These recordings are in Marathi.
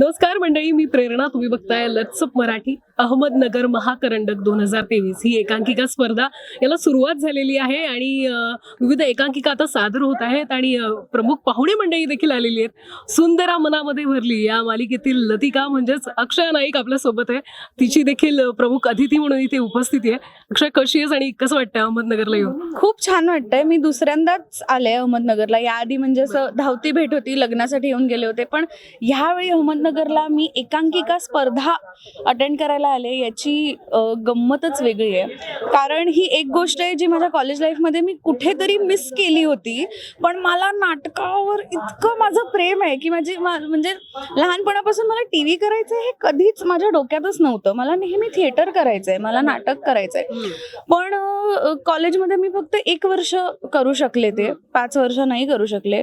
नमस्कार मंडळी मी प्रेरणा. तुम्ही बघताय लट्सअप मराठी. अहमदनगर महाकरंडक दोन हजार तेवीस ही एकांकिका स्पर्धा याला सुरुवात झालेली आहे आणि विविध एकांकिका आता सादर होत आहेत आणि प्रमुख पाहुणे मंडळी देखील आलेली आहेत. सुंदरा मनामध्ये भरली. या मालिकेतील लतिका म्हणजेच अक्षय नाईक आपल्यासोबत आहे. तिची देखील प्रमुख अतिथी म्हणून इथे उपस्थिती आहे. अक्षय कशी आहेस आणि कसं वाटतंय अहमदनगरला येऊन? खूप छान वाटतंय. मी दुसऱ्यांदाच आले अहमदनगरला. याआधी म्हणजे असं धावती भेट होती लग्नासाठी येऊन गेले होते. पण ह्यावेळी अहमदनगर अहमदनगरला मी एकांकिका स्पर्धा अटेंड करायला आले याची गंमतच वेगळी आहे. कारण ही एक गोष्ट आहे जी माझ्या कॉलेज लाईफमध्ये मी कुठेतरी मिस केली होती. पण मला नाटकावर इतकं माझं प्रेम आहे की माझी म्हणजे लहानपणापासून मला टी व्ही करायचं हे कधीच माझ्या डोक्यातच नव्हतं. मला नेहमी थिएटर करायचं आहे मला नाटक करायचं आहे पण कॉलेजमध्ये मी फक्त एक वर्ष करू शकले ते. पाच वर्ष नाही करू शकले.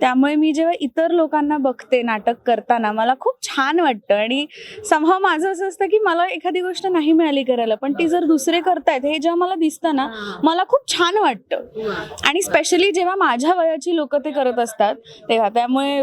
त्यामुळे मी जेव्हा इतर लोकांना बघते नाटक करताना मला खूप छान वाटतं. आणि समहा माझं असं असतं की मला एखादी गोष्ट नाही मिळाली करायला पण ती जर दुसरे करतायत हे जेव्हा मला दिसतं ना मला खूप छान वाटतं. आणि स्पेशली जेव्हा माझ्या वयाची लोक ते करत असतात तेव्हा त्यामुळे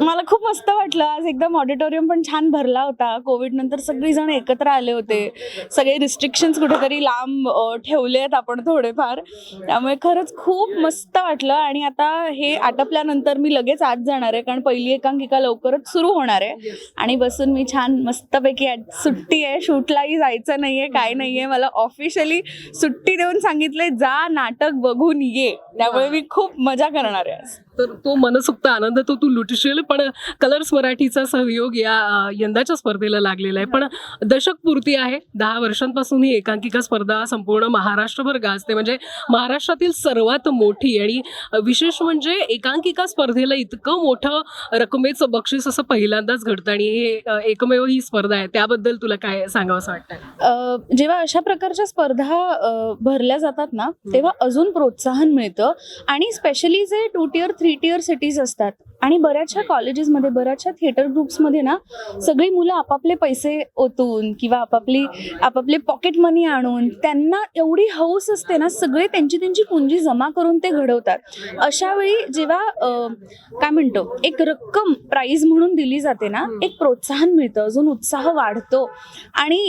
मला खूप मस्त वाटलं. आज एकदम ऑडिटोरियम पण छान भरला होता. कोविड नंतर सगळीजण एकत्र आले होते. सगळे रिस्ट्रिक्शन्स कुठेतरी लांब ठेवले आहेत आपण थोडेफार. त्यामुळे खरंच खूप मस्त वाटलं. आणि आता हे आटपल्यानंतर मी लगेच आज जाणार आहे. कारण पहिली एकांकिका लवकरच सुरू होणार आहे. आणि बसून मी छान मस्तपैकी सुट्टी आहे. शूटलाही जायचं नाहीये काय नाहीये. मला ऑफिशियली सुट्टी देऊन सांगितले जा नाटक बघून ये. त्यामुळे मी खूप मजा करणार आहे तर तो मनसुक्त आनंद तो तू लुटशील पण कलर्स मराठीचा सहयोग या यंदाच्या स्पर्धेला लागलेला आहे. पण दशक पूर्ती आहे. दहा वर्षांपासून ही एकांकिका स्पर्धा संपूर्ण महाराष्ट्रभर गाजते. म्हणजे महाराष्ट्रातील सर्वात मोठी आणि विशेष म्हणजे एकांकिका स्पर्धेला इतकं मोठं रकमेचं बक्षीस असं पहिल्यांदाच घडतं आणि हे एकमेव ही स्पर्धा आहे. त्याबद्दल तुला काय सांगावं असं वाटतं जेव्हा अशा प्रकारच्या स्पर्धा भरल्या जातात ना तेव्हा अजून प्रोत्साहन मिळतं. आणि स्पेशली जे two tier three tier cities असतात. आणि बऱ्याचशा कॉलेजेसमध्ये बऱ्याचशा थिएटर ग्रुप्समध्ये ना सगळी मुलं आपापले पैसे ओतून किंवा आपापली आपापले पॉकेट मनी आणून त्यांना एवढी हौस असते ना सगळे त्यांची त्यांची पुंजी जमा करून ते घडवतात. अशा वेळी जेव्हा काय म्हणतो एक रक्कम प्राईज म्हणून दिली जाते ना एक प्रोत्साहन मिळतं अजून उत्साह वाढतो. आणि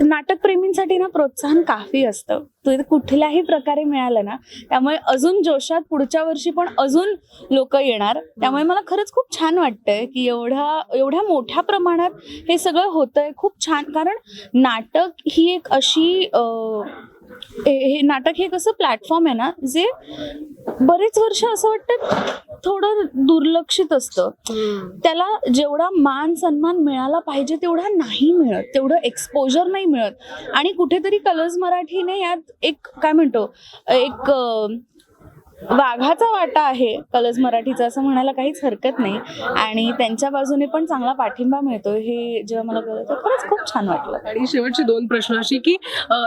नाटकप्रेमींसाठी ना प्रोत्साहन काफी असतं. तू कुठल्याही प्रकारे मिळालं ना त्यामुळे अजून जोशात पुढच्या वर्षी पण अजून लोक येणार. त्यामुळे मला खरंच खूप छान वाटतंय की एवढ्या एवढ्या मोठ्या प्रमाणात हे सगळं होतंय. खूप छान कारण नाटक ही एक अशी हे हे नाटक हे कसं प्लॅटफॉर्म आहे ना जे बरेच वर्ष असं वाटतं थोडं दुर्लक्षित असतं. त्याला जेवढा मान सन्मान मिळाला पाहिजे तेवढा नाही मिळत. तेवढं एक्सपोजर नाही मिळत. आणि कुठेतरी कलर्स मराठीने यात एक काय म्हणतो एक वाघाचा वाटा आहे कलर्स मराठीचा असं म्हणायला काहीच हरकत नाही. आणि त्यांच्या बाजूने पण चांगला पाठिंबा मिळतो हे जेव्हा मला कळलं तर खरंच खूप छान वाटलं. आणि शेवटची दोन प्रश्न अशी की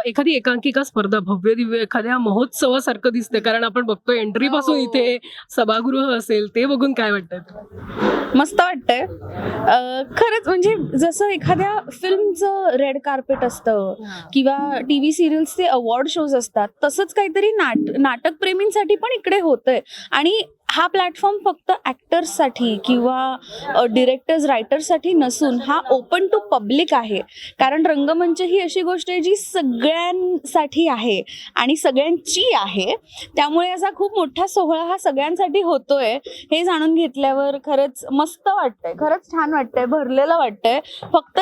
एखादी एकांकिका स्पर्धा भव्य दिव्य एखाद्या महोत्सवासारखं दिसते. कारण आपण बघतो एंट्री पासून हो. इथे सभागृह असेल ते बघून काय वाटतं मस्त वाटतंय. खरंच म्हणजे जसं एखाद्या फिल्मचं रेड कार्पेट असतं किंवा टी व्ही सिरियल्सचे अवॉर्ड शोज असतात तसंच काहीतरी नाट नाटक प्रेमींसाठी पण इकडे होतंय. आणि हा प्लॅटफॉर्म फक्त ॲक्टर्ससाठी किंवा डिरेक्टर्स रायटर्ससाठी नसून हा ओपन टू पब्लिक आहे. कारण रंगमंच ही अशी गोष्ट आहे जी सगळ्यांसाठी आहे आणि सगळ्यांची आहे. त्यामुळे असा खूप मोठा सोहळा हा सगळ्यांसाठी होतोय. हे जाणून घेतल्यावर खरंच मस्त वाटतंय. खरंच छान वाटतंय. भरलेलं वाटतंय. फक्त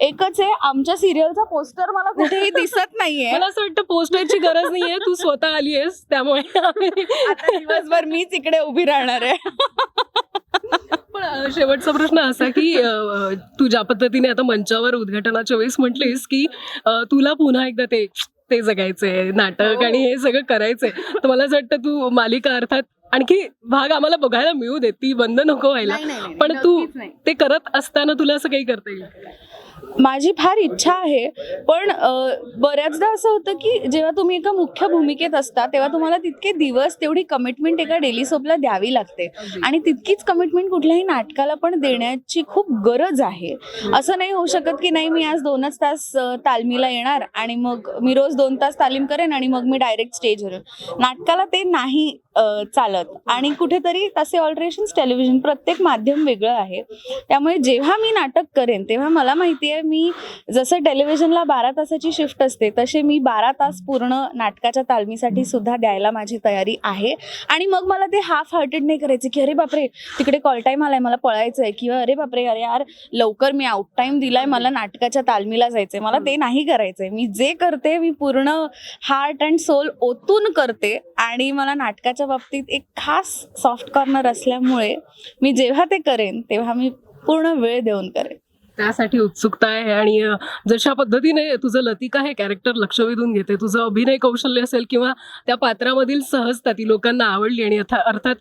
एकच आहे आमच्या सिरियलचा पोस्टर मला कुठेही दिसत नाहीये. मला असं वाटतं पोस्टरची गरज नाहीये. तू स्वतः आली आहेस त्यामुळे दिवसभर मीच इकडे उभी राहणार आहे. पण शेवटचा प्रश्न असा की तू ज्या पद्धतीने आता मंचावर उद्घाटनाच्या वेळेस म्हटलीस की तुला पुन्हा एकदा ते ते जगायचंय नाटक आणि हे सगळं करायचंय. तर मला असं वाटतं तू मालिका अर्थात आणखी भाग आम्हाला बघायला मिळू दे ती बंद नको व्हायला. पण तू. ते करत असताना तुला असं काही करता येईल? माझी फार इच्छा आहे पण बऱ्याचदा असं होतं की जेव्हा तुम्ही एका मुख्य भूमिकेत असता तेव्हा तुम्हाला तितके दिवस तेवढी कमिटमेंट एका डेली सोपला द्यावी लागते. आणि तितकीच कमिटमेंट कुठल्याही नाटकाला पण देण्याची खूप गरज आहे. असं नाही होऊ शकत की नाही मी आज दोनच तास तालमीला येणार आणि मग मी रोज दोन तास तालीम करेन आणि मग मी डायरेक्ट स्टेजवर नाटकाला ते नाही चालत. आणि कुठेतरी तसे ऑल्टरेशन्स टेलिव्हिजन प्रत्येक माध्यम वेगळं आहे. त्यामुळे जेव्हा मी नाटक करेन तेव्हा मला माहिती आहे मी जसं टेलिव्हिजनला बारा तासाची शिफ्ट असते तसे मी बारा तास पूर्ण नाटकाच्या तालमीसाठी सुद्धा द्यायला माझी तयारी आहे. आणि मग मला ते हाफ हार्टेड नाही करायचे की अरे बापरे तिकडे कॉल टाईम आलाय मला पळायचं आहे किंवा अरे बापरे अरे यार लवकर मी आउट टाईम दिलाय मला नाटकाच्या तालमीला जायचंय. मला ते नाही करायचंय. मी जे करते मी पूर्ण हार्ट अँड सोल ओतून करते आणि मला नाटकाच्या बाबतीत एक खास सॉफ्ट कॉर्नर असल्यामुळे मी जेव्हा ते करेन तेव्हा मी पूर्ण वेळ देऊन करेन. त्यासाठी उत्सुकता आहे आणि जशा पद्धतीने तुझं लतिका हे कॅरेक्टर लक्ष वेधून घेते तुझं अभिनय कौशल्य असेल किंवा त्या पात्रामधील सहजता ती लोकांना आवडली आणि अर्थात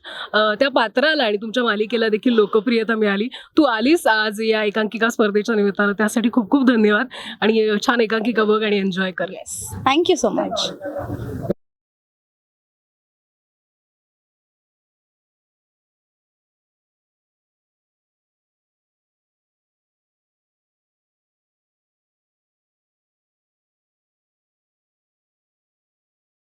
त्या पात्राला आणि तुमच्या मालिकेला देखील लोकप्रियता मिळाली. तू आलीस आज या एकांकिका स्पर्धेच्या निमित्तानं त्यासाठी खूप खूप धन्यवाद आणि छान एकांकिका बघ आणि एन्जॉय कर. Thank you so much